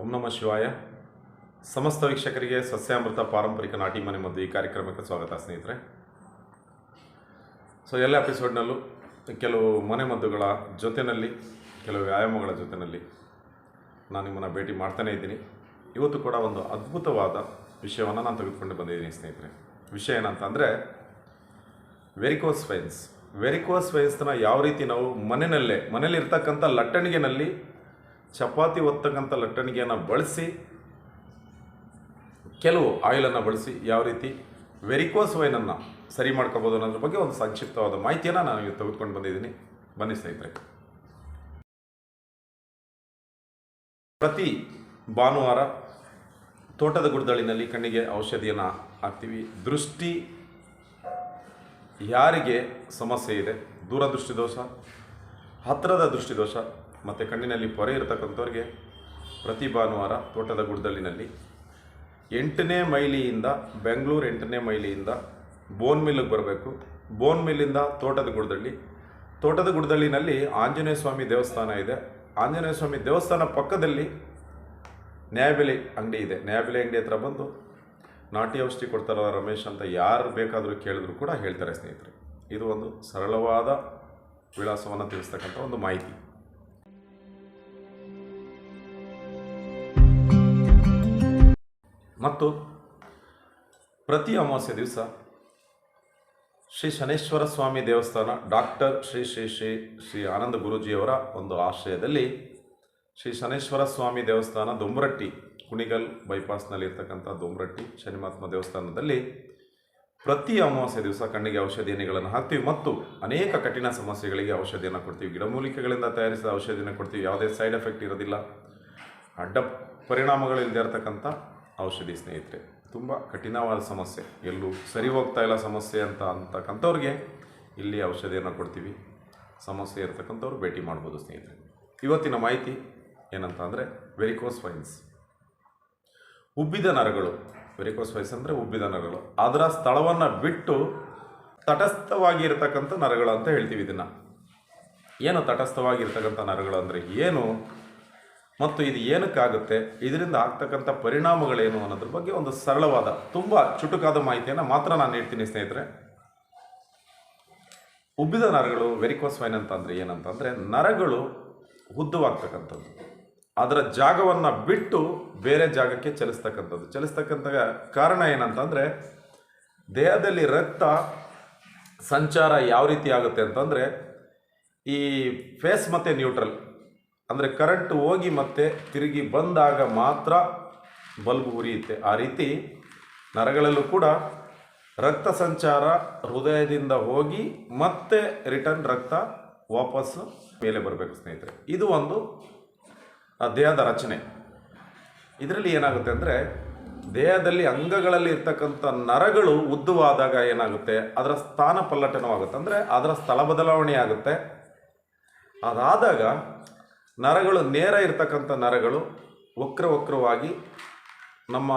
ಓಂ ನಮಃ ಶಿವಾಯ. ಸಮಸ್ತ ವೀಕ್ಷಕರಿಗೆ ಸಸ್ಯಾಮೃತ ಪಾರಂಪರಿಕ ನಾಟಿ ಮನೆ ಮದ್ದು ಈ ಕಾರ್ಯಕ್ರಮಕ್ಕೆ ಸ್ವಾಗತ ಸ್ನೇಹಿತರೆ. ಸೊ ಎಲ್ಲ ಎಪಿಸೋಡ್ನಲ್ಲೂ ಕೆಲವು ಮನೆ ಮದ್ದುಗಳ ಜೊತೆಯಲ್ಲಿ ಕೆಲವು ವ್ಯಾಯಾಮಗಳ ಜೊತೆಯಲ್ಲಿ ನಾನು ನಿಮ್ಮನ್ನು ಭೇಟಿ ಮಾಡ್ತಾನೇ ಇದ್ದೀನಿ. ಇವತ್ತು ಕೂಡ ಒಂದು ಅದ್ಭುತವಾದ ವಿಷಯವನ್ನು ನಾನು ತೆಗೆದುಕೊಂಡು ಬಂದಿದ್ದೀನಿ ಸ್ನೇಹಿತರೆ. ವಿಷಯ ಏನಂತಂದರೆ ವೆರಿಕೋಸ್ ವೈನ್ಸ್ ವೆರಿಕೋಸ್ ವೈನ್ಸ್ನ ಯಾವ ರೀತಿ ನಾವು ಮನೆಯಲ್ಲೇ ಮನೇಲಿರ್ತಕ್ಕಂಥ ಲಟ್ಟಣಿಗೆನಲ್ಲಿ ಚಪಾತಿ ಒತ್ತಕ್ಕಂಥ ಲಟ್ಟಣಿಗೆಯನ್ನು ಬಳಸಿ, ಕೆಲವು ಆಯಿಲನ್ನು ಬಳಸಿ ಯಾವ ರೀತಿ ವೆರಿಕೋಸ್ ವೈನನ್ನು ಸರಿ ಮಾಡ್ಕೋಬೋದು ಅನ್ನೋದ್ರ ಬಗ್ಗೆ ಒಂದು ಸಂಕ್ಷಿಪ್ತವಾದ ಮಾಹಿತಿಯನ್ನು ನಾನು ತೆಗೆದುಕೊಂಡು ಬಂದಿದ್ದೀನಿ. ಬನ್ನಿ ಸ್ನೇಹಿತರೆ. ಪ್ರತಿ ಭಾನುವಾರ ತೋಟದ ಗುಡ್ದಳಿನಲ್ಲಿ ಕಣ್ಣಿಗೆ ಔಷಧಿಯನ್ನು ಹಾಕ್ತೀವಿ. ದೃಷ್ಟಿ ಯಾರಿಗೆ ಸಮಸ್ಯೆ ಇದೆ? ದೂರದೃಷ್ಟಿದೋಷ, ಹತ್ತಿರದ ದೃಷ್ಟಿದೋಷ ಮತ್ತು ಕಣ್ಣಿನಲ್ಲಿ ಪೊರೆ ಇರತಕ್ಕಂಥವ್ರಿಗೆ ಪ್ರತಿ ಭಾನುವಾರ ತೋಟದ ಗುಡ್ದಲಿನಲ್ಲಿ ಎಂಟನೇ ಮೈಲಿಯಿಂದ, ಬೆಂಗಳೂರು ಎಂಟನೇ ಮೈಲಿಯಿಂದ ಬೋನ್ ಮಿಲ್ಗೆ ಬರಬೇಕು. ಬೋನ್ ಮಿಲ್ಲಿಂದ ತೋಟದ ಗುಡ್ದಳ್ಳಿ. ತೋಟದ ಗುಡ್ದಳ್ಳಿನಲ್ಲಿ ಆಂಜನೇಯ ಸ್ವಾಮಿ ದೇವಸ್ಥಾನ ಇದೆ. ಆಂಜನೇಯ ಸ್ವಾಮಿ ದೇವಸ್ಥಾನ ಪಕ್ಕದಲ್ಲಿ ನ್ಯಾಯಬೆಲೆ ಅಂಗಡಿ ಇದೆ. ನ್ಯಾಯಬೆಲೆ ಅಂಗಡಿ ಹತ್ರ ಬಂದು ನಾಟಿ ಔಷಧಿ ಕೊಡ್ತಾರಲ್ಲ ರಮೇಶ್ ಅಂತ ಯಾರು ಬೇಕಾದರೂ ಕೇಳಿದ್ರು ಕೂಡ ಹೇಳ್ತಾರೆ ಸ್ನೇಹಿತರೆ. ಇದು ಒಂದು ಸರಳವಾದ ವಿಳಾಸವನ್ನು ತಿಳಿಸ್ತಕ್ಕಂಥ ಒಂದು ಮಾಹಿತಿ. ಮತ್ತು ಪ್ರತಿ ಅಮಾವಾಸ್ಯ ದಿವಸ ಶ್ರೀ ಶನೇಶ್ವರ ಸ್ವಾಮಿ ದೇವಸ್ಥಾನ ಡಾಕ್ಟರ್ ಶ್ರೀ ಶ್ರೀ ಶ್ರೀ ಶ್ರೀ ಆನಂದ ಗುರೂಜಿಯವರ ಒಂದು ಆಶ್ರಯದಲ್ಲಿ ಶ್ರೀ ಶನೇಶ್ವರ ಸ್ವಾಮಿ ದೇವಸ್ಥಾನ ದುಮ್ರಟ್ಟಿ, ಕುಣಿಗಲ್ ಬೈಪಾಸ್ನಲ್ಲಿ ಇರ್ತಕ್ಕಂಥ ದೊಂಬರಟ್ಟಿ ಶನಿಮಾತ್ಮ ದೇವಸ್ಥಾನದಲ್ಲಿ ಪ್ರತಿ ಅಮಾವಾಸ್ಯೆ ದಿವಸ ಕಣ್ಣಿಗೆ ಔಷಧಿ ಎಣ್ಣೆಗಳನ್ನು ಹಾಕ್ತೀವಿ ಮತ್ತು ಅನೇಕ ಕಠಿಣ ಸಮಸ್ಯೆಗಳಿಗೆ ಔಷಧಿಯನ್ನು ಕೊಡ್ತೀವಿ. ಗಿಡಮೂಲಿಕೆಗಳಿಂದ ತಯಾರಿಸಿದ ಔಷಧಿಯನ್ನು ಕೊಡ್ತೀವಿ. ಯಾವುದೇ ಸೈಡ್ ಎಫೆಕ್ಟ್ ಇರೋದಿಲ್ಲ. ಅಡ್ಡ ಪರಿಣಾಮಗಳಿಲ್ಲದೆ ಇರತಕ್ಕಂಥ ಔಷಧಿ ಸ್ನೇಹಿತರೆ, ತುಂಬ ಕಠಿಣವಾದ ಸಮಸ್ಯೆ. ಎಲ್ಲೂ ಸರಿ ಹೋಗ್ತಾ ಇಲ್ಲ ಸಮಸ್ಯೆ ಅಂತ ಅಂತಕ್ಕಂಥವ್ರಿಗೆ ಇಲ್ಲಿ ಔಷಧಿಯನ್ನು ಕೊಡ್ತೀವಿ. ಸಮಸ್ಯೆ ಇರತಕ್ಕಂಥವ್ರು ಭೇಟಿ ಮಾಡ್ಬೋದು ಸ್ನೇಹಿತರೆ. ಇವತ್ತಿನ ಮಾಹಿತಿ ಏನಂತ ಅಂದರೆ ವೆರಿಕೋಸ್ ವೈನ್ಸ್ ಉಬ್ಬಿದ ನರಗಳು ವೆರಿಕೋಸ್ ವೈನ್ಸ್ ಅಂದರೆ ಉಬ್ಬಿದ ನರಗಳು, ಅದರ ಸ್ಥಳವನ್ನು ಬಿಟ್ಟು ತಟಸ್ಥವಾಗಿ ಇರತಕ್ಕಂಥ ನರಗಳು ಅಂತ ಹೇಳ್ತೀವಿ ಇದನ್ನು. ಏನು ತಟಸ್ಥವಾಗಿರ್ತಕ್ಕಂಥ ನರಗಳು ಅಂದರೆ ಏನು? ಮತ್ತು ಇದು ಏನಕ್ಕಾಗುತ್ತೆ? ಇದರಿಂದ ಆಗ್ತಕ್ಕಂಥ ಪರಿಣಾಮಗಳೇನು ಅನ್ನೋದ್ರ ಬಗ್ಗೆ ಒಂದು ಸರಳವಾದ, ತುಂಬ ಚುಟುಕಾದ ಮಾಹಿತಿಯನ್ನು ಮಾತ್ರ ನಾನು ನೀಡ್ತೀನಿ ಸ್ನೇಹಿತರೆ. ಉಬ್ಬಿದ ನರಗಳು ವೆರಿಕೋಸ್ ವೈನ್ ಅಂತಂದರೆ ಏನಂತಂದರೆ ನರಗಳು ಉದ್ದವಾಗ್ತಕ್ಕಂಥದ್ದು. ಅದರ ಜಾಗವನ್ನು ಬಿಟ್ಟು ಬೇರೆ ಜಾಗಕ್ಕೆ ಚಲಿಸ್ತಕ್ಕಂಥದ್ದು. ಚಲಿಸ್ತಕ್ಕಂಥ ಕಾರಣ ಏನಂತಂದರೆ ದೇಹದಲ್ಲಿ ರಕ್ತ ಸಂಚಾರ ಯಾವ ರೀತಿ ಆಗುತ್ತೆ ಅಂತಂದರೆ ಈ ಫೇಸ್ ಮತ್ತು ನ್ಯೂಟ್ರಲ್ ಅಂದರೆ ಕರೆಂಟ್ ಹೋಗಿ ಮತ್ತೆ ತಿರುಗಿ ಬಂದಾಗ ಮಾತ್ರ ಬಲ್ಬ್ ಉರಿಯುತ್ತೆ. ಆ ರೀತಿ ನರಗಳಲ್ಲೂ ಕೂಡ ರಕ್ತ ಸಂಚಾರ ಹೃದಯದಿಂದ ಹೋಗಿ ಮತ್ತೆ ರಿಟರ್ನ್ ರಕ್ತ ವಾಪಸ್ಸು ಮೇಲೆ ಬರಬೇಕು ಸ್ನೇಹಿತರೆ. ಇದು ಒಂದು ದೇಹದ ರಚನೆ. ಇದರಲ್ಲಿ ಏನಾಗುತ್ತೆ ಅಂದರೆ ದೇಹದಲ್ಲಿ ಅಂಗಗಳಲ್ಲಿ ಇರ್ತಕ್ಕಂಥ ನರಗಳು ಉದ್ದವಾದಾಗ ಏನಾಗುತ್ತೆ? ಅದರ ಸ್ಥಾನ ಪಲ್ಲಟನವಾಗುತ್ತೆ. ಅಂದರೆ ಅದರ ಸ್ಥಳ ಬದಲಾವಣೆ ಆಗುತ್ತೆ. ಅದಾದಾಗ ನರಗಳು ನೇರ ಇರ್ತಕ್ಕಂಥ ನರಗಳು ವಕ್ರ ವಕ್ರವಾಗಿ ನಮ್ಮ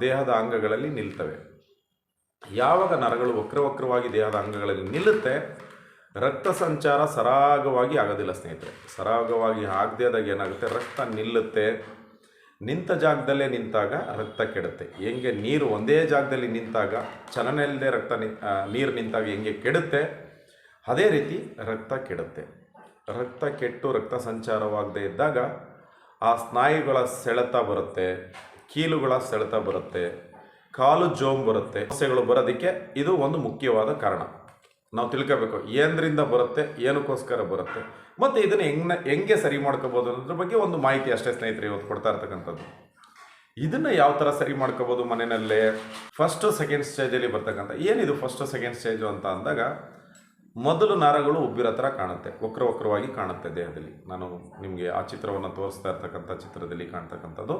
ದೇಹದ ಅಂಗಗಳಲ್ಲಿ ನಿಲ್ತವೆ. ಯಾವಾಗ ನರಗಳು ವಕ್ರ ವಕ್ರವಾಗಿ ದೇಹದ ಅಂಗಗಳಲ್ಲಿ ನಿಲ್ಲುತ್ತೆ? ರಕ್ತ ಸಂಚಾರ ಸರಾಗವಾಗಿ ಆಗೋದಿಲ್ಲ ಸ್ನೇಹಿತರೆ. ಸರಾಗವಾಗಿ ಆಗದೇ ಆದಾಗ ಏನಾಗುತ್ತೆ? ರಕ್ತ ನಿಲ್ಲುತ್ತೆ. ನಿಂತ ಜಾಗದಲ್ಲೇ ನಿಂತಾಗ ರಕ್ತ ಕೆಡುತ್ತೆ. ಹೆಂಗೆ? ನೀರು ಒಂದೇ ಜಾಗದಲ್ಲಿ ನಿಂತಾಗ ಚಲನೆ ಇಲ್ಲದೆ ರಕ್ತ ನಿ ನೀರು ನಿಂತಾಗ ಹೆಂಗೆ ಕೆಡುತ್ತೆ? ಅದೇ ರೀತಿ ರಕ್ತ ಕೆಡುತ್ತೆ. ರಕ್ತ ಕೆಟ್ಟು ರಕ್ತ ಸಂಚಾರವಾಗದೇ ಇದ್ದಾಗ ಆ ಸ್ನಾಯುಗಳ ಸೆಳೆತ ಬರುತ್ತೆ, ಕೀಲುಗಳ ಸೆಳೆತ ಬರುತ್ತೆ, ಕಾಲು ಜೋಮ್ ಬರುತ್ತೆ ಸಮಸ್ಯೆಗಳು ಬರೋದಕ್ಕೆ ಇದು ಒಂದು ಮುಖ್ಯವಾದ ಕಾರಣ. ನಾವು ತಿಳ್ಕೋಬೇಕು, ಏನರಿಂದ ಬರುತ್ತೆ, ಏನಕ್ಕೋಸ್ಕರ ಬರುತ್ತೆ, ಮತ್ತು ಇದನ್ನು ಹೆಂಗೆ ಹೆಂಗೆ ಸರಿ ಮಾಡ್ಕೋಬೋದು ಅನ್ನೋದ್ರ ಬಗ್ಗೆ ಒಂದು ಮಾಹಿತಿ ಅಷ್ಟೇ ಸ್ನೇಹಿತರೆ ಇವತ್ತು ಕೊಡ್ತಾ ಇರ್ತಕ್ಕಂಥದ್ದು. ಇದನ್ನು ಯಾವ ಥರ ಸರಿ ಮಾಡ್ಕೋಬೋದು ಮನೆಯಲ್ಲೇ? ಫಸ್ಟು ಸೆಕೆಂಡ್ ಸ್ಟೇಜಲ್ಲಿ ಬರ್ತಕ್ಕಂಥ, ಏನಿದು ಫಸ್ಟು ಸೆಕೆಂಡ್ ಸ್ಟೇಜು ಅಂತ ಅಂದಾಗ ಮೊದಲು ನರಗಳು ಉಬ್ಬಿರೋ ಥರ ಕಾಣುತ್ತೆ, ವಕ್ರ ವಕ್ರವಾಗಿ ಕಾಣುತ್ತೆ ದೇಹದಲ್ಲಿ. ನಾನು ನಿಮಗೆ ಆ ಚಿತ್ರವನ್ನು ತೋರಿಸ್ತಾ ಇರ್ತಕ್ಕಂಥ ಚಿತ್ರದಲ್ಲಿ ಕಾಣ್ತಕ್ಕಂಥದ್ದು.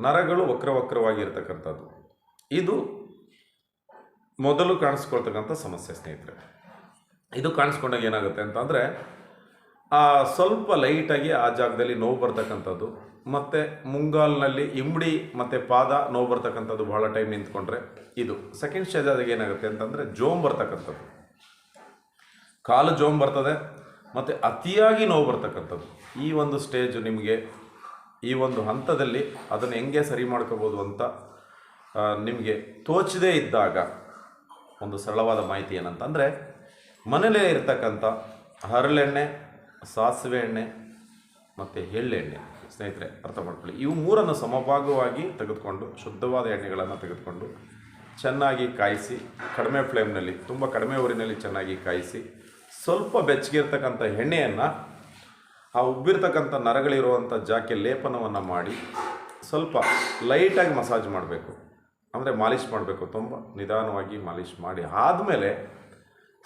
ನರಗಳು ವಕ್ರ ವಕ್ರವಾಗಿ ಇರತಕ್ಕಂಥದ್ದು. ಇದು ಮೊದಲು ಕಾಣಿಸ್ಕೊಳ್ತಕ್ಕಂಥ ಸಮಸ್ಯೆ, ಸ್ನೇಹಿತರೆ. ಇದು ಕಾಣಿಸ್ಕೊಂಡಾಗ ಏನಾಗುತ್ತೆ ಅಂತಂದರೆ, ಆ ಸ್ವಲ್ಪ ಲೈಟಾಗಿ ಆ ಜಾಗದಲ್ಲಿ ನೋವು ಬರ್ತಕ್ಕಂಥದ್ದು, ಮತ್ತು ಮುಂಗಾಲಿನಲ್ಲಿ ಇಂಬಡಿ ಮತ್ತು ಪಾದ ನೋವು ಬರ್ತಕ್ಕಂಥದ್ದು ಭಾಳ ಟೈಮ್ ನಿಂತ್ಕೊಂಡ್ರೆ ಇದು. ಸೆಕೆಂಡ್ ಸ್ಟೇಜ್ ಆದಾಗ ಏನಾಗುತ್ತೆ ಅಂತಂದರೆ, ಜೋಮ್ ಬರ್ತಕ್ಕಂಥದ್ದು. ಕಾಲು ಜೋಮ್ ಬರ್ತದೆ, ಮತ್ತು ಅತಿಯಾಗಿ ನೋವು ಬರ್ತಕ್ಕಂಥದ್ದು. ಈ ಒಂದು ಸ್ಟೇಜ್ ನಿಮಗೆ ಈ ಒಂದು ಹಂತದಲ್ಲಿ ಅದನ್ನು ಹೆಂಗೆ ಸರಿ ಮಾಡ್ಕೋಬೋದು ಅಂತ ನಿಮಗೆ ತೋಚದೇ ಇದ್ದಾಗ ಒಂದು ಸರಳವಾದ ಮಾಹಿತಿ ಏನಂತಂದರೆ ಮನೇಲೇ ಇರ್ತಕ್ಕಂಥ ಹರಳೆಣ್ಣೆ, ಸಾಸಿವೆ ಎಣ್ಣೆ, ಮತ್ತು ಎಳ್ಳೆಣ್ಣೆ ಸ್ನೇಹಿತರೆ, ಅರ್ಥ ಮಾಡ್ಕೊಳ್ಳಿ. ಇವು ಮೂರನ್ನು ಸಮಭಾಗವಾಗಿ ತೆಗೆದುಕೊಂಡು, ಶುದ್ಧವಾದ ಎಣ್ಣೆಗಳನ್ನು ತೆಗೆದುಕೊಂಡು, ಚೆನ್ನಾಗಿ ಕಾಯಿಸಿ, ಕಡಿಮೆ ಫ್ಲೇಮ್ನಲ್ಲಿ ತುಂಬ ಕಡಿಮೆ ಊರಿನಲ್ಲಿ ಚೆನ್ನಾಗಿ ಕಾಯಿಸಿ ಸ್ವಲ್ಪ ಬೆಚ್ಚಗಿರ್ತಕ್ಕಂಥ ಎಣ್ಣೆಯನ್ನು, ಆ ಉಬ್ಬಿರ್ತಕ್ಕಂಥ ನರಗಳಿರುವಂಥ ಜಾಕೆ ಲೇಪನವನ್ನು ಮಾಡಿ ಸ್ವಲ್ಪ ಲೈಟಾಗಿ ಮಸಾಜ್ ಮಾಡಬೇಕು. ಅಂದರೆ ಮಾಲಿಷ್ ಮಾಡಬೇಕು. ತುಂಬ ನಿಧಾನವಾಗಿ ಮಾಲಿಷ್ ಮಾಡಿ ಆದಮೇಲೆ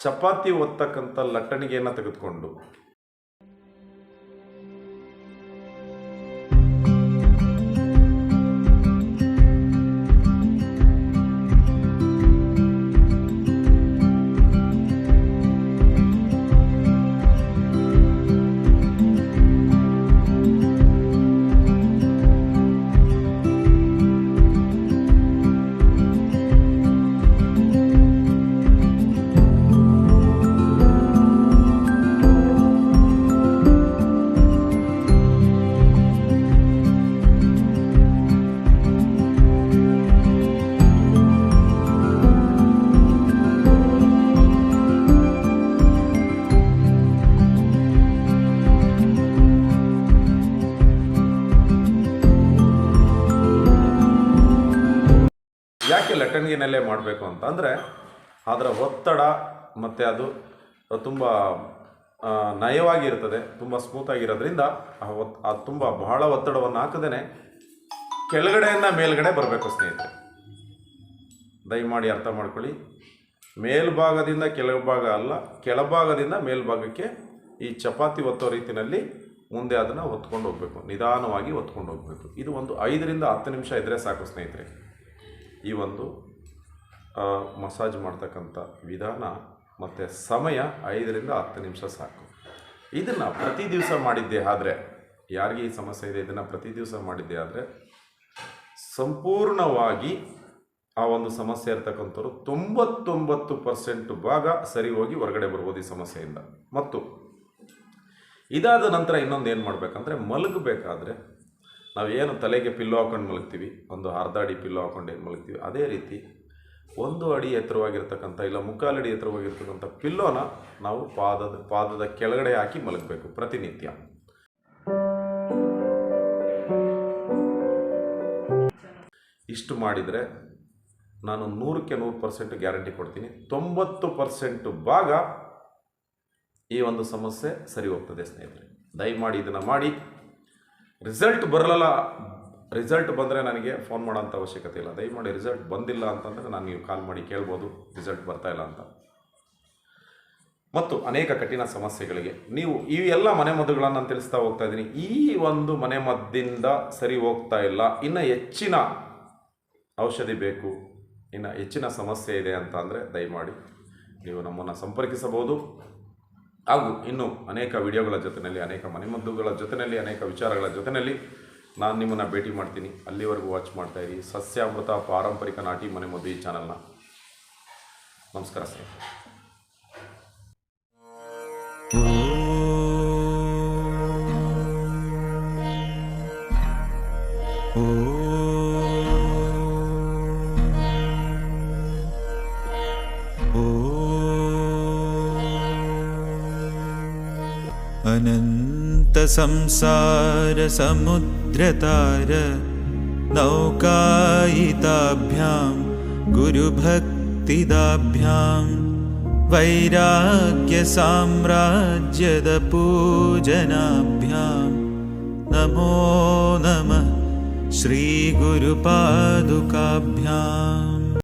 ಚಪಾತಿ ಒತ್ತಕ್ಕಂಥ ಲಟ್ಟಣಿಗೆಯನ್ನು ತೆಗೆದುಕೊಂಡು ಯಾಕೆ ಮಾಡಬೇಕು ಮಾಡಬೇಕು ಅಂತಂದರೆ ಅದರ ಒತ್ತಡ ಮತ್ತು ಅದು ತುಂಬ ನಯವಾಗಿರ್ತದೆ ತುಂಬ ಸ್ಮೂತಾಗಿರೋದ್ರಿಂದ ಅದು ತುಂಬ ಬಹಳ ಒತ್ತಡವನ್ನು ಹಾಕದೇ ಕೆಳಗಡೆಯಿಂದ ಮೇಲ್ಗಡೆ ಬರಬೇಕು ಸ್ನೇಹಿತರೆ. ದಯಮಾಡಿ ಅರ್ಥ ಮಾಡ್ಕೊಳ್ಳಿ. ಮೇಲ್ಭಾಗದಿಂದ ಕೆಳಭಾಗ ಅಲ್ಲ, ಕೆಳಭಾಗದಿಂದ ಮೇಲ್ಭಾಗಕ್ಕೆ ಈ ಚಪಾತಿ ಒತ್ತೋ ರೀತಿಯಲ್ಲಿ ಮುಂದೆ ಅದನ್ನು ಒತ್ಕೊಂಡು ಹೋಗಬೇಕು. ನಿಧಾನವಾಗಿ ಹೊತ್ಕೊಂಡು ಹೋಗಬೇಕು. ಇದು ಒಂದು ಐದರಿಂದ ಹತ್ತು ನಿಮಿಷ ಇದ್ದರೆ ಸಾಕು ಸ್ನೇಹಿತರೆ. ಈ ಒಂದು ಮಸಾಜ್ ಮಾಡ್ತಕ್ಕಂಥ ವಿಧಾನ ಮತ್ತು ಸಮಯ ಐದರಿಂದ ಹತ್ತು ನಿಮಿಷ ಸಾಕು. ಇದನ್ನು ಪ್ರತಿ ದಿವಸ ಮಾಡಿದ್ದೆ ಆದರೆ, ಯಾರಿಗೆ ಈ ಸಮಸ್ಯೆ ಇದೆ, ಇದನ್ನು ಪ್ರತಿ ದಿವಸ ಮಾಡಿದ್ದೆ ಆದರೆ, ಸಂಪೂರ್ಣವಾಗಿ ಆ ಒಂದು ಸಮಸ್ಯೆ ಇರ್ತಕ್ಕಂಥವ್ರು ತೊಂಬತ್ತೊಂಬತ್ತು ಪರ್ಸೆಂಟ್ ಭಾಗ ಸರಿ ಹೋಗಿ ಹೊರಗಡೆ ಬರ್ಬೋದು ಈ ಸಮಸ್ಯೆಯಿಂದ. ಮತ್ತು ಇದಾದ ನಂತರ ಇನ್ನೊಂದು ಏನು ಮಾಡಬೇಕಂದ್ರೆ, ಮಲಗಬೇಕಾದ್ರೆ ನಾವು ಏನು ತಲೆಗೆ ಪಿಲ್ಲೋ ಹಾಕೊಂಡು ಮಲಗ್ತೀವಿ, ಒಂದು ಅರ್ಧ ಅಡಿ ಪಿಲ್ಲೋ ಹಾಕೊಂಡು ಏನು ಮಲಗ್ತೀವಿ, ಅದೇ ರೀತಿ ಒಂದು ಅಡಿ ಎತ್ತರವಾಗಿರ್ತಕ್ಕಂಥ ಇಲ್ಲ ಮುಕ್ಕಾಲಡಿ ಎತ್ತರವಾಗಿರ್ತಕ್ಕಂಥ ಪಿಲ್ಲೋನ ನಾವು ಪಾದದ ಪಾದದ ಕೆಳಗಡೆ ಹಾಕಿ ಮಲಗಬೇಕು ಪ್ರತಿನಿತ್ಯ. ಇಷ್ಟು ಮಾಡಿದರೆ ನಾನು ನೂರಕ್ಕೆ ನೂರು ಪರ್ಸೆಂಟ್ ಗ್ಯಾರಂಟಿ ಕೊಡ್ತೀನಿ. ತೊಂಬತ್ತು ಪರ್ಸೆಂಟ್ ಭಾಗ ಈ ಒಂದು ಸಮಸ್ಯೆ ಸರಿ ಹೋಗ್ತದೆ ಸ್ನೇಹಿತರೆ. ದಯಮಾಡಿ ಇದನ್ನು ಮಾಡಿ. ರಿಸಲ್ಟ್ ಬರಲಲ್ಲ, ರಿಸಲ್ಟ್ ಬಂದರೆ ನನಗೆ ಫೋನ್ ಮಾಡೋಂಥ ಅವಶ್ಯಕತೆ ಇಲ್ಲ. ದಯಮಾಡಿ ರಿಸಲ್ಟ್ ಬಂದಿಲ್ಲ ಅಂತಂದರೆ ನಾನು ನೀವು ಕಾಲ್ ಮಾಡಿ ಕೇಳ್ಬೋದು, ರಿಸಲ್ಟ್ ಬರ್ತಾ ಇಲ್ಲ ಅಂತ. ಮತ್ತು ಅನೇಕ ಕಠಿಣ ಸಮಸ್ಯೆಗಳಿಗೆ ನೀವು ಈ ಎಲ್ಲ ಮನೆಮದ್ದುಗಳನ್ನು ನಾನು ತಿಳಿಸ್ತಾ ಹೋಗ್ತಾ ಇದ್ದೀನಿ. ಈ ಒಂದು ಮನೆಮದ್ದಿಂದ ಸರಿ ಹೋಗ್ತಾ ಇಲ್ಲ. ಇನ್ನು ಹೆಚ್ಚಿನ ಔಷಧಿ ಬೇಕು. ಇನ್ನು ಹೆಚ್ಚಿನ ಸಮಸ್ಯೆ ಇದೆ ಅಂತ ಅಂದರೆ ದಯಮಾಡಿ ನೀವು ನಮ್ಮನ್ನು ಸಂಪರ್ಕಿಸಬಹುದು. ಹಾಗೂ ಇನ್ನು ಅನೇಕ ವಿಡಿಯೋಗಳ ಜೊತೆಯಲ್ಲಿ, ಅನೇಕ ಮನೆಮದ್ದುಗಳ ಜೊತೆಯಲ್ಲಿ, ಅನೇಕ ವಿಚಾರಗಳ ಜೊತೆಯಲ್ಲಿ ನಾನು ನಿಮ್ಮನ್ನು ಭೇಟಿ ಮಾಡ್ತೀನಿ. ಅಲ್ಲಿವರೆಗೂ ವಾಚ್ ಮಾಡ್ತಾ ಇರಿ. ಸಸ್ಯಾಮೃತ ಪಾರಂಪರಿಕ ನಾಟಿ ಮನೆಮದ್ದು ಈ ಚಾನಲ್ನ. ನಮಸ್ಕಾರ ಸರ್. अनन्तसंसारसमुद्रतार नौकायिताभ्यां गुरुभक्तिदाभ्यां वैराग्यसाम्राज्यदपूजनाभ्यां। नमो नमः श्रीगुरुपादुकाभ्याम्